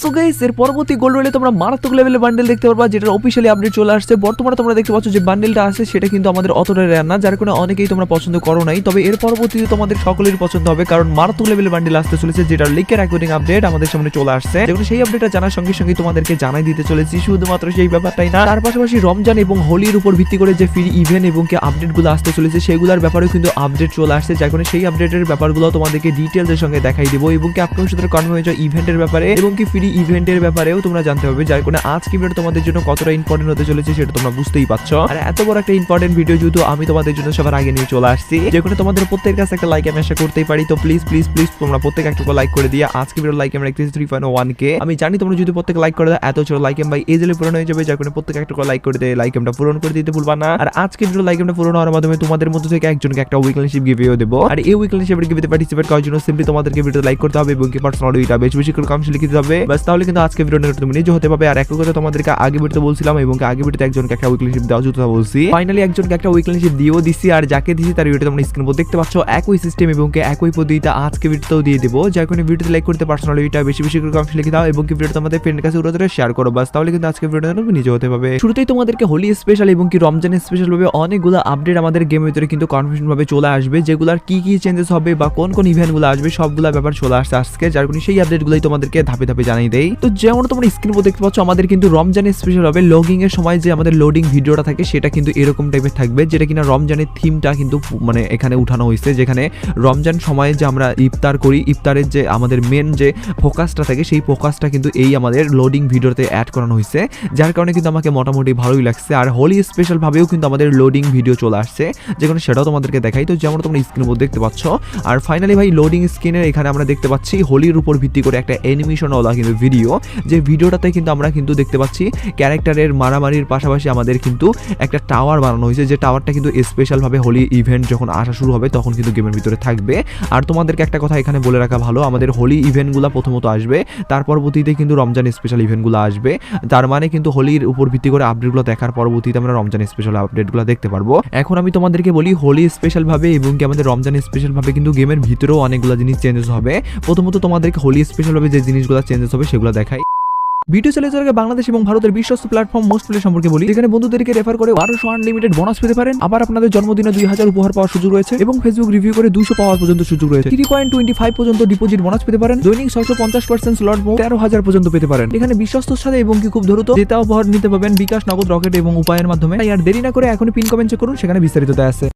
So guys এর পরবর্তী রয়েলে তোমরা মারাত্মক লেভেলের বান্ডেল দেখতে পারবা অফিসিয়ালি আপডেট চলে আসছে। বর্তমানে তোমরা দেখতে পাচ্ছ যে বান্ডেলটা আছে, সেটা কিন্তু আমাদের অতটা রেয়ার না, যার অনেকেই তোমরা পছন্দ করো নাই। তবে এর পরবর্তীতে তোমাদের সকলেরই পছন্দ হবে, কারণ মারাত্মক লেভেলের বান্ডেল আসতে চলেছে যেটা লিকের অ্যাকর্ডিং আপডেট আমাদের সামনে চলে আসছে। সেই আপডেটটা জানার সঙ্গে সঙ্গে তোমাদেরকে জানাই দিতে চলেছি, শুধুমাত্র সেই ব্যাপারটাই না। তার পাশাপাশি রমজান এবং হোলির উপর ভিত্তি করে যে ফ্রি ইভেন্ট এবং কি আপডেটগুলো আসতে চলেছে, সেগুলোর ব্যাপারেও কিন্তু আপডেট চলে আসছে। যার কারণে সেই আপডেটের ব্যাপারগুলো তোমাদেরকে ডিটেলসের সঙ্গে দেখাই দেবো এবং কি আপনার সাথে কনফার্ম হয়ে যাওয়া ইভেন্টের ব্যাপারে এবং কি ফ্রি ইভেন্টের ব্যাপারেও তোমরা জানতে পারবে যার কারণে আজকে ভিডিও তোমাদের জন্য কতটা ইম্পর্টেন্ট হতে চলেছে সেটা তোমরা বুঝতেই পারছ। আর এত বড় একটা ইম্পর্টেন্ট ভিডিও যেহেতু আমি তোমাদের জন্য সবার আগে নিয়ে চলে আসছি, যে কোনো তোমাদের প্রত্যেকের কাছে একটা লাইক আমি আশা করতেই পারি। তো প্লিজ প্লিজ প্লিজ তোমরা প্রত্যেক একটা লাইক করে দিয়ে আজকে ভিডিও লাইক আমরা একত্রিশ থ্রি পয়েন্ট ওয়ান কে আমি জানি তোমরা যদি প্রত্যেক লাইক করে দাও, এত ছোট লাইক এম ভাই এজেলে পূরণ হয়ে যাবে, যার কারণে প্রত্যেক একটা লাইক করে দিয়ে লাইক এমটা পূরণ করে দিতে ভুলবা না। আর আজকে ভিডিও লাইক এমটা পূরণ হওয়ার মাধ্যমে তোমাদের মধ্যে থেকে একজনকে একটা উইকলিশিপ গিভেও দেবো। আর এই উইকলিশিপের গিভেতে পার্টিসিপেট করার জন্য সিম্পলি তোমাদেরকে ভিডিও লাইক করতে হবে এবং কি পার্সোনাল বেশি বেশি করে কমেন্টস লিখে দিতে হবে। বাস তাহলে কিন্তু আজকে ভিডিওটা তুমি নিজে হতে পারবে। আর একই কথা তোমাদেরকে আগে ভিডিওতে বলছিলাম এবং আগে ভিডিওতে একজনকে একটা উইকলিশিপ দেওয়া কথা বলছি। ফাইনালি একজনকে একটা উইকলিশিপ দিয়েও দিছি আর যাকে দিছি তার ভিডিওতে তোমরা স্ক্রিন দেখতে পাচ্ছ। একই সিস্টেম এবং একই পদ্ধতিতে আজকে ভিডিওতেও দিয়ে দেবো। যার কারণে ভিডিওতে লাইক করতে পার্সোনাল ওইটা বেশি বেশি করে কমেন্টস লিখে দাও এবং কি ভিডিওটা তোমাদের ফ্রেন্ডের কাছে উড়ে ধরে শেয়ার করো। বাস তাহলে কিন্তু আজকে ভিডিওটা তুমি নিজে হতে পারবে। শুরুতেই তোমাদেরকে হোলি স্পেশাল এবং কি রমজানের স্পেশাল ভাবে অনেকগুলো আপডেট আমাদের গেমের ভিতরে কিন্তু কনফিউশন ভাবে চলে আসবে। যেগুলোর কি কি চেঞ্জেস হবে বা কোন কোন ইভেন্টগুলো আসবে, সবগুলো ব্যাপার চলে আসছে আজকে। যার কারণে সেই আপডেটগুলোই তোমাদেরকে ধাপে ধাপে জানাই দেই। তো যেমন তোমরা স্ক্রিন দেখতে পাচ্ছ, আমাদের কিন্তু রমজানের স্পেশাল হবে লগিং এর সময় যে আমাদের লোডিং ভিডিওটা থাকে, সেটা কিন্তু এরকম টাইপের থাকবে, যেটা কিনা রমজানের থিমটা কিন্তু মানে এখানে উঠানো হয়েছে, যেখানে রমজান সময়ে যে আমরা ইফতার করি, ইফতারের যে আমাদের মেন যে ফোকাসটা থাকে, সেই ফোকাসটা কিন্তু এই আমাদের লোডিং ভিডিওতে অ্যাড করানো হয়েছে। যার কারণে কিন্তু আমাকে মোটামুটি ভালোই লাগছে, আর হোলি স্পেশাল ভাবেও কিন্তু আমাদের লোডিং ভিডিও চলে আসছে, যেখানে সেটাও তোমাদেরকে দেখাই। তো যেমন তোমরা স্ক্রিনের উপর দেখতে পাচ্ছ, আর ফাইনালি ভাই লোডিং স্ক্রিনের এখানে আমরা দেখতে পাচ্ছি হোলির উপর ভিত্তি করে একটা অ্যানিমেশন ওলা কিন্তু ভিডিও যে ভিডিওটাতে কিন্তু আমরা কিন্তু দেখতে পাচ্ছি ক্যারেক্টারের মারামারির পাশাপাশি আমাদের কিন্তু একটা টাওয়ার বানানো হয়েছে। যে টাওয়ারটা কিন্তু স্পেশালভাবে হোলি ইভেন্ট যখন আসা শুরু হবে, তখন কিন্তু গেমের ভিতরে থাকবে। আর তোমাদেরকে একটা কথা এখানে বলে রাখা ভালো, আমাদের হোলি ইভেন্টগুলো প্রথমত আসবে, তার পরবর্তীতে কিন্তু রমজান স্পেশাল ইভেন্টগুলো আসবে। তার মানে কিন্তু হোলির উপর ভিত্তি করে আপডেটগুলো দেখার পরবর্তীতে আমরা রমজান স্পেশাল আপডেটগুলো দেখতে পারব। এখন আমি তোমাদেরকে বলি হোলি স্পেশাল ভাবে এবং কি আমাদের রমজান স্পেশাল ভাবে কিন্তু গেমের ভিতরেও অনেকগুলো জিনিস চেঞ্জেস হবে। প্রথমত তোমাদেরকে হোলি স্পেশাল ভাবে যে জিনিসগুলো চেঞ্জেস হবে সেগুলো দেখাই। ভিডিও চলে যাওয়ার আগে বাংলাদেশ এবং ভারতের বিশ্বস্ত প্ল্যাটফর্ম মোস্ট প্লে সম্পর্কে বলি। যেখানে বন্ধুদেরকে রেফার করে বারোশো আনলিমিটেড বোনাস পেতে পারেন। আবার আপনাদের জন্মদিনে দুই হাজার উপহার পাওয়ার সুযোগ রয়েছে এবং ফেসবুক রিভিউ করে দুশো পাওয়ার পর্যন্ত সুযোগ রয়েছে। থ্রি পয়েন্ট টোয়েন্টি ফাইভ পর্যন্ত ডিপোজিট বোনাস পেতে পারেন। দৈনিক ছয়শো পঞ্চাশ পার্সেন্ট স্লট তেরো হাজার পর্যন্ত পেতে পারেন। এখানে বিশ্বস্তর সাথে এবং কি খুব দ্রুত জেতা উপহার নিতে পাবেন বিকাশ, নগদ, রকেট এবং উপায়ের মাধ্যমে। আর দেরি না করে এখনই পিন কমেন্ট চেক করুন, সেখানে বিস্তারিত আছে।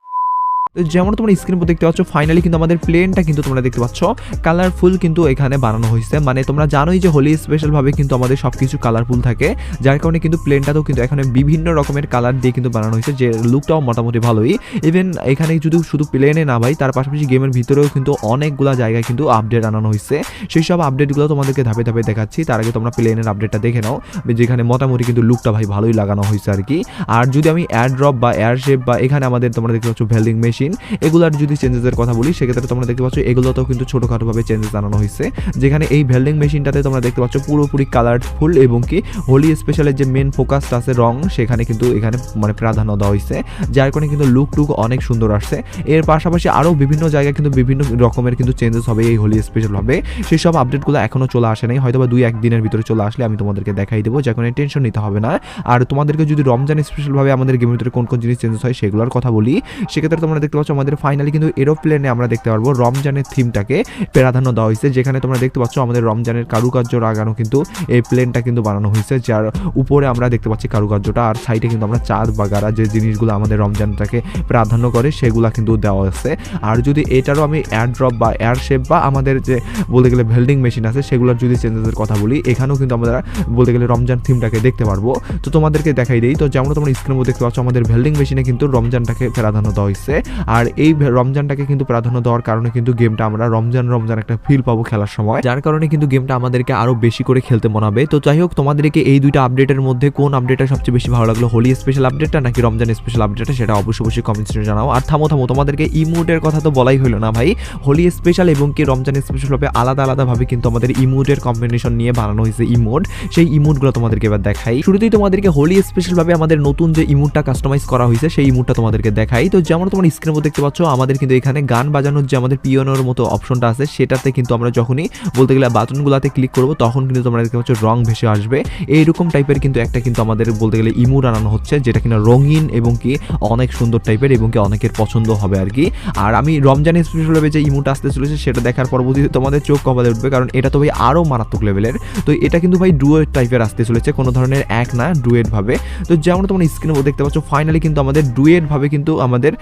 যেমন তোমরা স্ক্রিন দেখতে পাচ্ছ ফাইনালি কিন্তু আমাদের প্লেনটা কিন্তু তোমরা দেখতে পাচ্ছ। কালারফুল কিন্তু এখানে বানানো হয়েছে। মানে তোমরা জানোই যে হোলি স্পেশাল ভাবে কিন্তু আমাদের সবকিছু কালারফুল থাকে। যার কারণে কিন্তু প্লেনটাতেও কিন্তু এখানে বিভিন্ন রকমের কালার দিয়ে কিন্তু বানানো হয়েছে, যে লুকটাও মোটামুটি ভালোই। ইভেন এখানে যদি শুধু প্লেনে না ভাই, তার পাশাপাশি গেমের ভিতরেও কিন্তু অনেকগুলা জায়গায় কিন্তু আপডেট আনানো হয়েছে। সেই সব আপডেটগুলো তোমাদেরকে ধাপে ধাপে দেখাচ্ছি। তার আগে তোমরা প্লেনের আপডেটটা দেখে নাও। যেখানে মোটামুটি কিন্তু লুকটা ভাই ভালোই লাগানো হয়েছে আর কি। আর যদি আমি এয়ার ড্রপ বা এয়ার শেপ বা এখানে আমাদের তোমরা দেখতে পাচ্ছ ভেল্ডিং মেশিন এগুলার যদি চেঞ্জেসের কথা বলি, সেক্ষেত্রে তোমরা দেখতে পাচ্ছ এগুলোতেও কিন্তু ছোটোখাটোভাবে চেঞ্জেস আনানো হয়েছে। যেখানে এই ভেল্ডিং মেশিনটাতে তোমরা দেখতে পাচ্ছ পুরোপুরি কালারফুল এবং কি হোলি স্পেশালের যে মেন ফোকাসটা আছে রং, সেখানে কিন্তু এখানে মানে প্রাধান্য দেওয়া হয়েছে, যার কারণে কিন্তু লুক টুক অনেক সুন্দর আসছে। এর পাশাপাশি আরও বিভিন্ন জায়গায় কিন্তু বিভিন্ন রকমের কিন্তু চেঞ্জেস হবে, এই হোলি স্পেশাল হবে। সেই সব আপডেটগুলো এখনও চলে আসে নাই হয়তো বা দুই একদিনের ভিতরে চলে আসলে আমি তোমাদেরকে দেখাই দেবো কারণে টেনশন নিতে হবে না। আর তোমাদেরকে যদি রমজান স্পেশালভাবে আমাদের গেমের ভিতরে কোন কোন জিনিস চেঞ্জেস হয় সেগুলোর কথা বলি, সেক্ষেত্রে তোমরা দেখতে পাচ্ছ, আমাদের ফাইনালি কিন্তু এরোপ্লেনে আমরা দেখতে পারব রমজানের থিমটাকে প্রাধান্য দেওয়া হয়েছে। যেখানে তোমরা দেখতে পাচ্ছ, আমাদের রমজানের কারুকার্য লাগানো কিন্তু এই প্লেনটা কিন্তু বানানো হয়েছে, যার উপরে আমরা দেখতে পাচ্ছি কারুকার্যটা। আর সাইডে কিন্তু আমরা চাঁদ বা গারা যে জিনিসগুলো আমাদের রমজানটাকে প্রাধান্য করে, সেগুলো কিন্তু দেওয়া আছে আর যদি এটারও আমি এয়ার ড্রপ বা এয়ার শেপ বা আমাদের যে বলতে গেলে ভেল্ডিং মেশিন আছে, সেগুলোর যদি চেঞ্জেসের কথা বলি, এখানেও কিন্তু আমরা বলতে গেলে রমজান থিমটাকে দেখতে পারব। তো তোমাদেরকে দেখাই দিই, তো যেমন তোমরা স্ক্রিনের মধ্যে দেখতে পাচ্ছ, আমাদের ভেল্ডিং মেশিনে কিন্তু রমজানটাকে প্রাধান্য দেওয়া হয়েছে। আর এই রমজানটাকে কিন্তু প্রাধান্য দেওয়ার কারণে কিন্তু গেমটা আমরা রমজান রমজান একটা ফিল পাবো খেলার সময়। যার কারণে কিন্তু গেমটা আমাদেরকে আরও বেশি করে খেলতে মনে হবে তো যাই হোক, তোমাদেরকে এই দুইটা আপডেটের মধ্যে কোন আপডেটটা সবচেয়ে বেশি ভালো লাগল, হোলি স্পেশাল আপডেটটা নাকি রমজান স্পেশাল আপডেটটা সেটা অবশ্যই অবশ্যই কমেন্টসে জানাও। আর থামো থামো, তোমাদেরকে ইমোটের কথা তো বলাই হলো না ভাই। হোলি স্পেশাল এবং কি রমজান স্পেশাল ভাবে আলাদা আলাদাভাবে কিন্তু আমাদের ইমোটের কম্বিনেশন নিয়ে বানানো হয়েছে ইমোট সেই ইমোটগুলো তোমাদেরকে এবার দেখাই। শুরুতেই তোমাদেরকে হোলি স্পেশাল ভাবে আমাদের নতুন যে ইমোটটা কাস্টমাইজ করা হয়েছে, সেই ইমোটটা তোমাদেরকে দেখাই। তো যেমন তোমার স্ক্রিন স্ক্রিনের মধ্যে দেখতে পাচ্ছ, আমাদের কিন্তু এখানে গান বাজানোর যে আমাদের পিওনোর মতো অপশনটা আছে, সেটাতে কিন্তু আমরা যখনই বলতে গেলে বাটনগুলোতে ক্লিক করব, তখন কিন্তু তোমরা দেখতে পাচ্ছ রং ভেসে আসবে। এইরকম টাইপের কিন্তু একটা কিন্তু আমাদের বলতে গেলে ইমোট আনানো হচ্ছে, যেটা কিনা রঙিন এবং কি অনেক সুন্দর টাইপের এবং কি অনেকের পছন্দ হবে আর কি। আর আমি রমজান স্পেশাল যে ইমোট আসতে চলেছে, সেটা দেখার পরবর্তীতে তোমাদের চোখ কপালে উঠবে, কারণ এটা তো ভাই আরও মারাত্মক লেভেলের তো এটা কিন্তু ভাই ডুয়েট টাইপের আসতে চলেছে, কোনো ধরনের এক না ডুয়েট ভাবে তো যেমন তোমরা স্ক্রিনে দেখতে পাচ্ছ ফাইনালি কিন্তু আমাদের ডুয়েট ভাবে কিন্তু আমাদের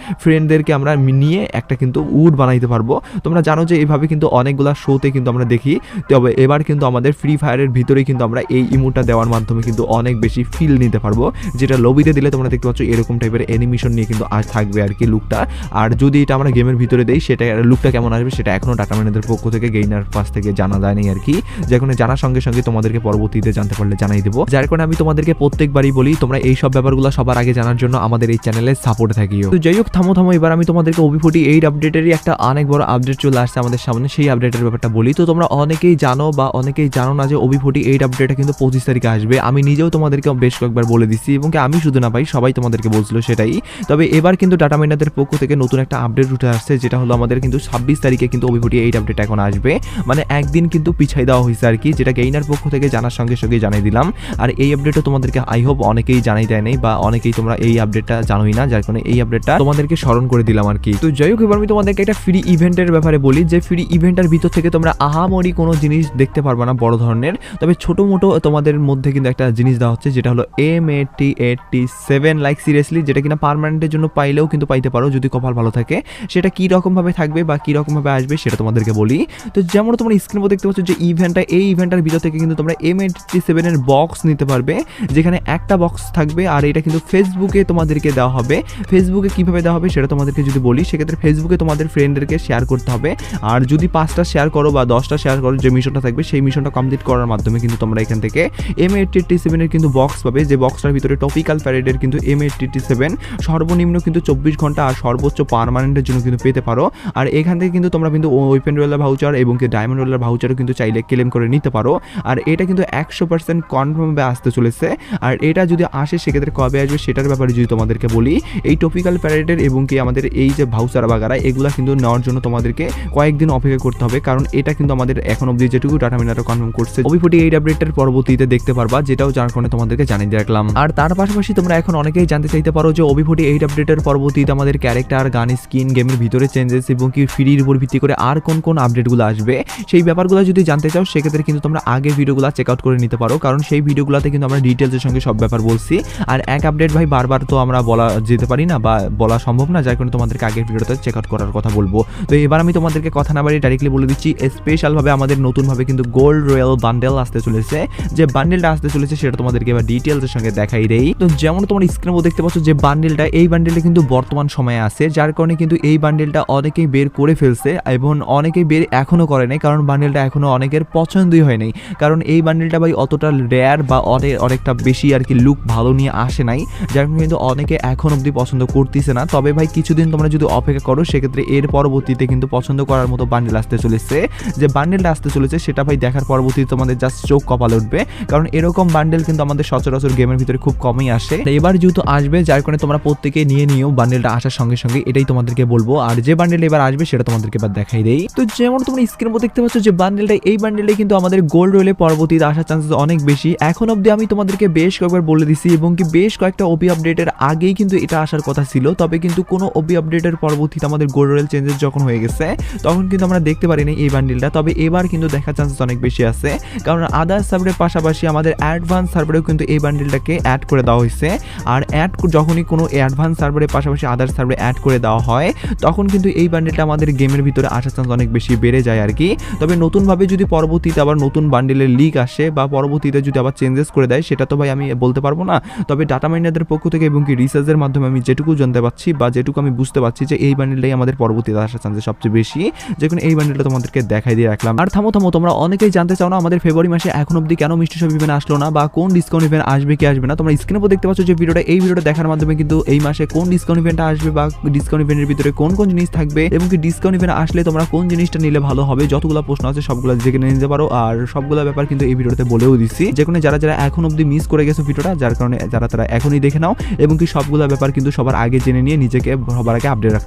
ফ্রেন্ডদেরকে আমরা নিয়ে একটা কিন্তু উড বানাইতে পারব। তোমরা জানো যে এইভাবে কিন্তু অনেকগুলা শোতে কিন্তু আমরা দেখি। তবে এবার কিন্তু আমাদের ফ্রি ফায়ারের ভিতরেই কিন্তু আমরা এই ইমোটটা দেওয়ার মাধ্যমে কিন্তু অনেক বেশি ফিল নিতে পারব। যেটা লবিতে দিলে তোমরা দেখতে পাচ্ছ এরকম টাইপের অ্যানিমেশন নিয়ে কিন্তু আজ থাকবে আর কি লুকটা আর যদি এটা আমরা গেমের ভিতরে দেই, সেটা লুকটা কেমন আসবে সেটা এখনও ডাটা ম্যানেজার পক্ষ থেকে গেইনার পাশ থেকে জানা যায়নি আর কি। যেখানে জানার সঙ্গে সঙ্গে তোমাদেরকে পরবর্তীতে জানতে পারলে জানাই দেবো। যার কারণে আমি তোমাদেরকে প্রত্যেকবারই বলি, তোমরা এই সব ব্যাপারগুলো সবার আগে জানার জন্য আমাদের এই চ্যানেলে সাপোর্ট থাকিও। যাই হোক, থামো থামো এবার। আমি তোমাদেরকে ওবি ফোর্টি এইট আপডেটেরই একটা অনেক বড় আপডেট চলে আসছে আমাদের সামনে, সেই আপডেটের ব্যাপারটা বলি। তো তোমরা অনেকেই জানো বা অনেকেই জানো না যে ওবি ফোর্টি এইট আপডেটটা কিন্তু পঁচিশ তারিখে আসবে। আমি নিজেও তোমাদেরকে বেশ কয়েকবার বলে দিচ্ছি এবং আমি শুধু না পাই সবাই তোমাদেরকে বলছিল সেটাই। তবে এবার কিন্তু ডাটা মাইনাদের পক্ষ থেকে নতুন একটা আপডেট উঠে আসছে, যেটা হলো আমাদের কিন্তু ছাব্বিশ তারিখে কিন্তু ওবি ফোর্টি এইট আপডেট এখন আসবে। মানে একদিন কিন্তু পিছাই দেওয়া হয়েছে আর কি যেটা গেইনার পক্ষ থেকে জানার সঙ্গে সঙ্গে জানিয়ে দিলাম। আর এই আপডেটও তোমাদেরকে আই হোপ অনেকেই জানাই দেয় নাই বা অনেকেই তোমরা এই আপডেটটা জানোই না, যার কারণে এই আপডেটটা তোমাদেরকে স্মরণ করে দিলাম আর কি। তো যাই হোক, এবার আমি তোমাদেরকে একটা ফ্রি ইভেন্টের ব্যাপারে বলি। যে ফ্রি ইভেন্টের ভিতর থেকে তোমরা আহামরি কোনো জিনিস দেখতে পারবে না, বড় ধরনের। তবে ছোট মোটো তোমাদের মধ্যে কিন্তু একটা জিনিস দেওয়া হচ্ছে, যেটা হলো এম এটি এইটটি সেভেন লাইক সিরিয়াসলি যেটা কিনা পারমানেন্টের জন্য পাইলেও কিন্তু পাইতে পারো, যদি কপাল ভালো থাকে। সেটা কী রকমভাবে থাকবে বা কী রকমভাবে আসবে সেটা তোমাদেরকে বলি। তো যেমন তোমরা স্ক্রিনে দেখতে পাচ্ছ যে ইভেন্টটা এই ইভেন্টের ভিতর থেকে কিন্তু তোমরা এম এইটটি সেভেনের বক্স নিতে পারবে, যেখানে একটা বক্স থাকবে, আর এটা কিন্তু ফেসবুকে তোমাদেরকে দেওয়া হবে। ফেসবুকে কীভাবে দেওয়া হবে সেটা তোমাদেরকে যদি বলি, সেক্ষেত্রে ফেসবুকে তোমাদের ফ্রেন্ডদেরকে শেয়ার করতে হবে। আর যদি পাঁচটা শেয়ার করো বা দশটা শেয়ার করো, যে মিশনটা থাকবে, সেই মিশনটা কমপ্লিট করার মাধ্যমে কিন্তু তোমরা এখান থেকে এম এইটটি সেভেনের কিন্তু বক্স পাবে। যে বক্সটার ভিতরে টপিক্যাল প্যারেডের কিন্তু এম এইটটি সেভেন সর্বনিম্ন কিন্তু চব্বিশ ঘণ্টা আর সর্বোচ্চ পারমানেন্টের জন্য কিন্তু পেতে পারো। আর এখান থেকে কিন্তু তোমরা কিন্তু ওপেন রোলার ভাউচার এবং কি ডায়মন্ড রোলার ভাউচারও কিন্তু চাইলে ক্লেম করে নিতে পারো। আর এটা কিন্তু একশো পার্সেন্ট কনফার্মভাবে আসতে চলেছে। আর এটা যদি আসে, সেক্ষেত্রে কবে আসবে, সেটার ব্যাপারে যদি তোমাদেরকে বলি, এই টপিক্যাল প্যারেডের এবং কি আমাদের এই যে ভাউচার বাগারা, এগুলা কিন্তু নেওয়ার জন্য তোমাদেরকে কয়েকদিন অপেক্ষা করতে হবে। কারণ এটা কিন্তু আমাদের এখন অবধি যেটুকু ডাটা মিনারটা কনফার্ম করছে। ওবি ফোর্টি এইট আপডেটের পরবর্তীতে দেখতে পারবা, যেটাও যার কারণে তোমাদেরকে জানিয়ে রাখলাম। আর তার পাশাপাশি তোমরা এখন অনেকেই জানতে চাইতে পারো যে ওবি ফোর্টি এইট আপডেটের পরবর্তীতে আমাদের ক্যারেক্টার গান স্কিন গেমের ভিতরে চেঞ্জেস এবং কি ফ্রির উপর ভিত্তি করে আর কোন কোন আপডেটগুলো আসবে, সেই ব্যাপারগুলো যদি জানতে চাও, সেক্ষেত্রে কিন্তু তোমরা আগে ভিডিওগুলো চেক আউট করে নিতে পারো। কারণ সেই ভিডিওগুলোতে কিন্তু আমরা ডিটেলসের সঙ্গে সব ব্যাপার বলছি। আর এক আপডেট ভাই, বারবার তো আমরা বলা যেতে পারি না বা বলা সম্ভব না, যার কারণে তোমাদেরকে আগের ভিডিওতে চেক আউট করার কথা বলব। তো এবার আমি তোমাদেরকে কথা না বাড়ি ডাইরেক্টলি বলে দিচ্ছি স্পেশালভাবে আমাদের নতুনভাবে কিন্তু গোল্ড রয়্যাল বান্ডেল আসতে চলেছে। যে বান্ডেলটা আসতে চলেছে সেটা তোমাদেরকে এবার ডিটেলসের সঙ্গে দেখাই দেই। তো যেমন তোমার স্ক্রিনে দেখতে পাচ্ছ যে বান্ডেলটা এই বান্ডেলটা কিন্তু বর্তমান সময়ে আছে, যার কারণে কিন্তু এই বান্ডেলটা অনেকেই বের করে ফেলছে এবং অনেকেই বের এখনও করে নাই, কারণ বান্ডেলটা এখনও অনেকের পছন্দই হয় নাই। কারণ এই বান্ডেলটা ভাই অতটা রেয়ার বা অনেক অনেকটা বেশি আর কি লুক ভালো নিয়ে আসে নাই, যার কিন্তু অনেকে এখন অবধি পছন্দ করতেছে না। তবে ভাই কিছুদিন তোমরা যদি অপেক্ষা করো, সেক্ষেত্রে এর পরবর্তীতে কিন্তু পছন্দ করার মতো বান্ডেল আসতে চলেছে। যে বান্ডেলটা আসতে চলেছে, সেটা ভাই দেখার পরবর্তীতে তোমাদের জাস্ট চোখ কপালে উঠবে। কারণ এরকম বান্ডেল কিন্তু আমাদের সচরাচর গেমের ভিতরে খুব কমই আসে। এবার যেহেতু আসবে, যার কারণে তোমরা প্রত্যেকে নিয়ে নিও বান্ডেলটা আসার সঙ্গে সঙ্গে, এটাই তোমাদেরকে বলব। আর যে বান্ডেল এবার আসবে, সেটা তোমাদেরকে এবার দেখাই দেই। তো যেমন তোমরা স্ক্রিনের মধ্যে দেখতে পাচ্ছ যে বান্ডেলটা এই বান্ডেলে কিন্তু আমাদের গোল্ড রোলে পরবর্তীতে আসার চান্সেস অনেক বেশি। এখন অবধি আমি তোমাদেরকে বেশ কয়েকবার বলে দিছি, এবং কি বেশ কয়েকটা ওবি আপডেটের আগেই কিন্তু এটা আসার কথা ছিল। তবে কিন্তু কোনো ওবি আপডেটের পরবর্তীতে আমাদের গোল্ড রোয়েল চেঞ্জেস যখন হয়ে গেছে, তখন কিন্তু আমরা দেখতে পারিনি এই বান্ডেলটা তবে এবার কিন্তু দেখার চান্সেস অনেক বেশি আছে। কারণ আদার সার্ভারের পাশাপাশি আমাদের অ্যাডভান্স সার্ভারেও কিন্তু এই বান্ডেলটাকে অ্যাড করে দেওয়া হয়েছে। আর অ্যাড যখনই কোনো অ্যাডভান্স সার্ভারের পাশাপাশি আদার সার্ভারে অ্যাড করে দেওয়া হয়, তখন কিন্তু এই বান্ডেলটা আমাদের গেমের ভিতরে আসার চান্স অনেক বেশি বেড়ে যায় আর কি। তবে নতুনভাবে যদি পরবর্তীতে আবার নতুন বান্ডেলের লিক আসে বা পরবর্তীতে যদি আবার চেঞ্জেস করে দেয়, সেটা তো ভাই আমি বলতে পারব না। তবে ডাটা মাইনারদের পক্ষ থেকে এবং কি রিসার্চের মাধ্যমে আমি যেটুকু জানতে পারছি বা যেটুকু আমি বুঝতে পারছি যে এই বান্ডেলটাই আমাদের পরবর্তীতে আসার চান্সেস সবচেয়ে বেশি। যেখানে এই বান্ডেলটা তোমাদেরকে দেখাই দিয়ে রাখলাম। আর থামো থামো, তোমরা অনেকেই জানতে চাও না আমাদের ফেব্রুয়ারি মাসে এখন অবধি কেন মিষ্টি সব ইভেন্ট আসলো না বা কোন ডিসকাউন্ট ইভেন্ট আসবে কি আসবে না। তোমরা স্ক্রিনে দেখতে পাচ্ছ যে ভিডিওটা এই ভিডিওটা দেখার মাধ্যমে কিন্তু এই মাসে কোন ডিসকাউন্ট ইভেন্ট আসবে বা ডিসকাউন্ট ইভেন্টের ভিতরে কোন কোন জিনিস থাকবে এবং কি ডিসকাউন্ট ইভেন্ট আসলে তোমরা কোন জিনিসটা নিলে ভালো হবে, যতগুলো প্রশ্ন আছে সবগুলো জেনে নিতে পারো। আর সবগুলো ব্যাপার কিন্তু এই ভিডিওতে বলেও দিচ্ছি। যেখানে যারা যারা এখন অবধি মিস করে গেছো ভিডিওটা যার কারণে যারা, তারা এখনই দেখে নাও এবং কি সবগুলো ব্যাপার কিন্তু সবার আগে জেনে নিয়ে নিজেকে সবার আগে আপডেট রাখতে পারো